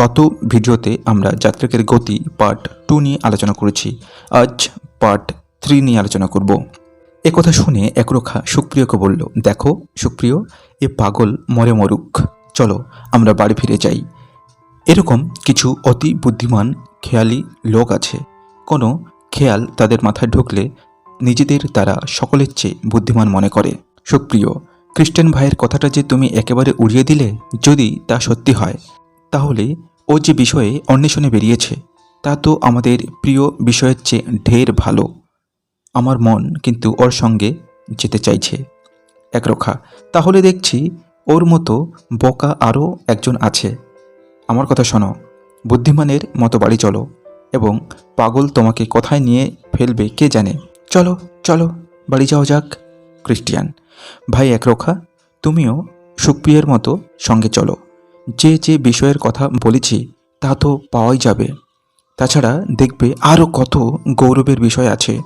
গত ভিডিওতে আমরা যাত্রিকের গতি পার্ট টু নিয়ে আলোচনা করেছি। আজ পার্ট থ্রি নিয়ে আলোচনা করব। এ কথা শুনে একরোখা সুপ্রিয়কে বলল, দেখো সুপ্রিয়, এ পাগল মরে মরুক। চলো, আমরা বাড়ি ফিরে যাই। এরকম কিছু অতি বুদ্ধিমান, খেয়ালি লোক আছে। কোনো খেয়াল তাদের মাথায় ঢুকলে নিজেদের তারা সকলের চেয়ে বুদ্ধিমান মনে করে। সুপ্রিয়, খ্রিস্টান ভাইয়ের কথাটা যে তুমি একেবারে উড়িয়ে দিলে, যদি তা সত্যি হয় তাহলে ও যে বিষয়ে অন্বেষণে বেরিয়েছে, তা তো আমাদের প্রিয় বিষয়ের চেয়ে ঢের ভালো। আমার মন কিন্তু ওর সঙ্গে যেতে চাইছে। একরক্ষা তাহলে দেখছি ওর মতো বকা আরও একজন আছে। আমার কথা শোনো, বুদ্ধিমানের মতো বাড়ি চলো এবং পাগল তোমাকে কোথায় নিয়ে ফেলবে কে জানে। চলো চলো, বাড়ি যাওয়া যাক, ক্রিস্টিয়ান। ভাই একরক্ষা তুমিও সুপ্রিয়ের মতো সঙ্গে চলো। যে যে বিষয়ের কথা বলেছি, তা তো পাওয়াই যাবে। তাছাড়া দেখবে আরও কত গৌরবের বিষয় আছে।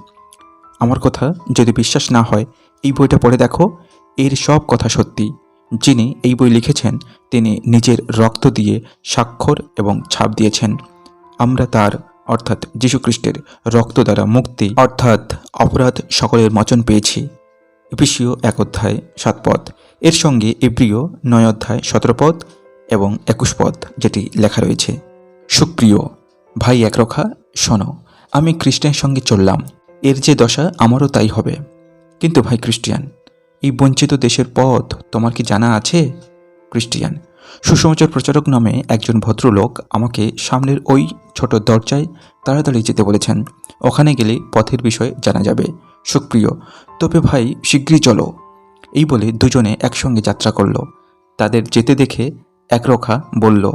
আমার কথা যদি বিশ্বাস না হয়, এই বইটা পড়ে দেখো, এর সব কথা সত্যি। যিনি এই বই লিখেছেন, তিনি নিজের রক্ত দিয়ে স্বাক্ষর এবং ছাপ দিয়েছেন। আমরা তার, অর্থাৎ যীশুখ্রিস্টের রক্ত দ্বারা মুক্তি, অর্থাৎ অপরাধ সকলের মোচন পেয়েছি। এপিসীয় এক অধ্যায় সাত পদ। এর সঙ্গে এপ্রিয় নয় অধ্যায় সতেরো পদ। এবং একুশ পদ যেটি লেখা রয়েছে। সুপ্রিয়, ভাই একরখা, শোনো, আমি খ্রিস্টানের সঙ্গে চললাম। এর যে দশা, আমারও তাই হবে। কিন্তু ভাই খ্রিস্টিয়ান, এই বঞ্চিত দেশের পথ তোমার কি জানা আছে? খ্রিস্টিয়ান, সুসমাচার প্রচারক নামে একজন ভদ্রলোক আমাকে সামনের ওই ছোট দরজায় তাড়াতাড়ি যেতে বলেছেন। ওখানে গেলে পথের বিষয়ে জানা যাবে। সুপ্রিয়, তবে ভাই, শীঘ্রই চলো। এই বলে দুজনে একসঙ্গে যাত্রা করল। তাদের যেতে দেখে একরখা বলল,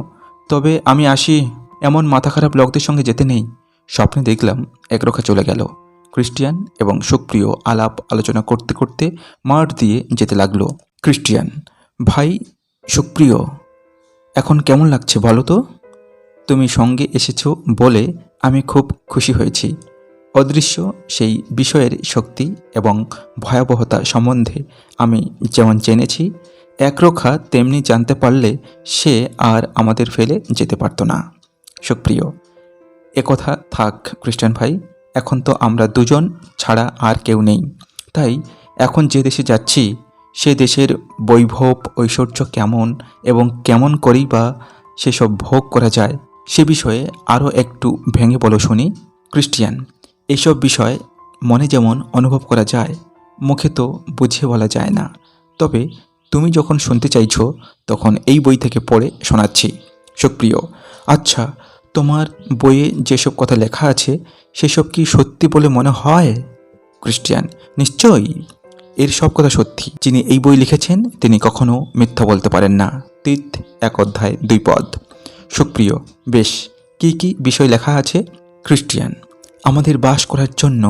তবে আমি আসি। এমন মাথা খারাপ লোকদের সঙ্গে যেতে নেই। স্বপ্নে দেখলাম একরখা চলে গেল। ক্রিস্টিয়ান এবং সুপ্রিয় আলাপ আলোচনা করতে করতে মাঠ দিয়ে যেতে লাগল। ক্রিস্টিয়ান, ভাই, সুপ্রিয়, এখন কেমন লাগছে বলো তো? তুমি সঙ্গে এসেছ বলে আমি খুব খুশি হয়েছি। অদৃশ্য সেই বিষয়ের শক্তি এবং ভয়াবহতা সম্বন্ধে আমি যেমন জেনেছি একরক্ষা তেমনি জানতে পারলে সে আর আমাদের ফেলে যেতে পারতো না। সুপ্রিয় একথা থাক, খ্রিস্টান ভাই, এখন তো আমরা দুজন ছাড়া আর কেউ নেই। তাই এখন যে দেশে যাচ্ছি, সে দেশের বৈভব ঐশ্বর্য কেমন এবং কেমন করেই বা সেসব ভোগ করা যায়, সে বিষয়ে আরও একটু ভেঙে বলো শুনি। ক্রিস্টিয়ান এইসব বিষয় মনে যেমন অনুভব করা যায়, মুখে তো বুঝিয়ে বলা যায় না। তবে তুমি যখন শুনতে চাইছো, তখন এই বই থেকে পড়ে শোনাচ্ছি। সুপ্রিয় আচ্ছা তোমার বইয়ে যেসব কথা লেখা আছে, সেসব কি সত্যি বলে মনে হয়? ক্রিস্টিয়ান নিশ্চয়ই। এর সব কথা সত্যি। যিনি এই বই লিখেছেন, তিনি কখনো মিথ্যা বলতে পারেন না। তিত এক অধ্যায়, দুই পদ। সুপ্রিয়, বেশ। কি কি বিষয় লেখা আছে? ক্রিস্টিয়ান আমাদের বাস করার জন্য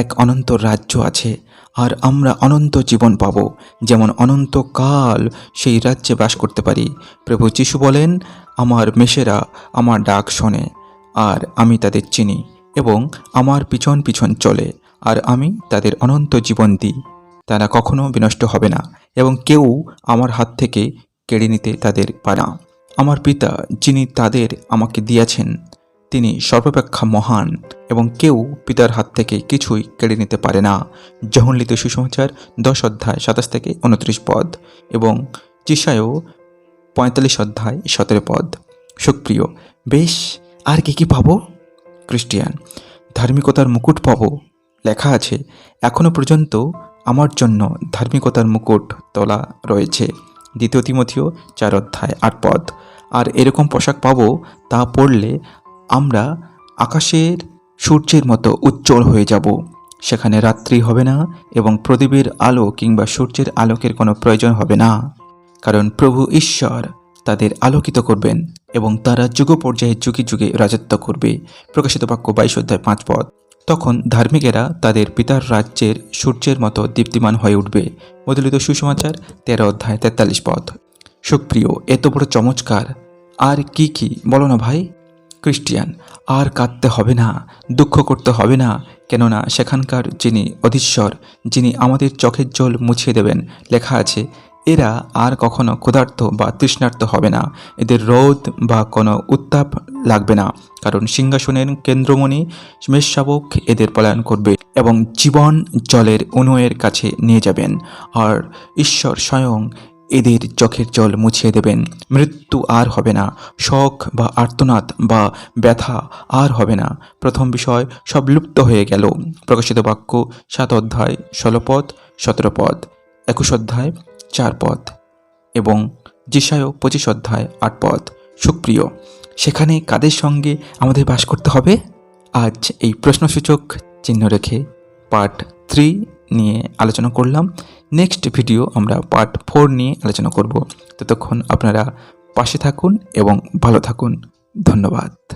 এক অনন্ত রাজ্য আছে, আর আমরা অনন্ত জীবন পাব, যেমন অনন্তকাল সেই রাজ্যে বাস করতে পারি। প্রভু যিশু বলেন, আমার মেষেরা আমার ডাক শোনে, আর আমি তাদের চিনি এবং আমার পিছন পিছন চলে, আর আমি তাদের অনন্ত জীবন দিই। তারা কখনো বিনষ্ট হবে না এবং কেউ আমার হাত থেকে কেড়ে নিতে তাদের পারে আমার পিতা, যিনি তাদের আমাকে দিয়েছেন তিনি সর্বাপেক্ষা মহান এবং কেউ পিতার হাত থেকে কিছুই কেড়ে নিতে পারে না। জহনলিত সুসমাচার দশ অধ্যায় সাতাশ থেকে উনত্রিশ পদ এবং চিসায়ও পঁয়তাল্লিশ অধ্যায় সতেরো পদ। সুপ্রিয়, বেশ, আর কি কি পাবো? ক্রিস্টিয়ান ধার্মিকতার মুকুট পাবো। লেখা আছে এখনও পর্যন্ত আমার জন্য ধার্মিকতার মুকুট তোলা রয়েছে। দ্বিতীয় তিমথিও চার অধ্যায় আট পদ। আর এরকম পোশাক পাবো তা পরলে আমরা আকাশের সূর্যের মতো উজ্জ্বল হয়ে যাব। সেখানে রাত্রি হবে না এবং প্রদীপের আলো কিংবা সূর্যের আলোকের কোনো প্রয়োজন হবে না। কারণ প্রভু ঈশ্বর তাদের আলোকিত করবেন এবং তারা যুগ পর্যায়ে যুগে যুগে রাজত্ব করবে, প্রকাশিত বাক্য বাইশ অধ্যায় পাঁচ পদ। তখন ধার্মিকেরা তাদের পিতার রাজ্যের সূর্যের মতো দীপ্তিমান হয়ে উঠবে। মদলিত সুসমাচার তেরো অধ্যায় তেতাল্লিশ পদ। সুপ্রিয়, এত বড় চমৎকার। আর কি কি? বলো না ভাই। ক্রিস্টিয়ান আর কাঁদতে হবে না, দুঃখ করতে হবে না, কেননা সেখানকার যিনি অধীশ্বর, যিনি আমাদের চোখের জল মুছিয়ে দেবেন, লেখা আছে, এরা আর কখনো ক্ষুধার্ত বা তৃষ্ণার্ত হবে না, এদের রোদ বা কোনো উত্তাপ লাগবে না, কারণ সিংহাসনের কেন্দ্রমণি মেষশাবক এদের পলায়ন করবে এবং জীবন জলের অনুয়ের কাছে নিয়ে যাবেন, আর ঈশ্বর স্বয়ং এদের চোখের জল মুছিয়ে দেবেন। মৃত্যু আর হবে না। শখ বা আর্তনাদ বা ব্যথা আর হবে না। প্রথম বিষয়, সব লুপ্ত হয়ে গেল। প্রকাশিত বাক্য, সাত অধ্যায়, ষোলো পদ, সতেরো পদ। একুশ অধ্যায়, চার পদ। এবং যিশায় পঁচিশ অধ্যায়, আট পদ। সুপ্রিয়, সেখানে কাদের সঙ্গে আমাদের বাস করতে হবে? আজ এই প্রশ্নসূচক চিহ্ন রেখে পার্ট থ্রি নিয়ে আলোচনা করলাম। নেক্সট ভিডিও আমরা পার্ট ফোর নিয়ে আলোচনা করব। ততক্ষণ আপনারা পাশে থাকুন এবং ভালো থাকুন। ধন্যবাদ।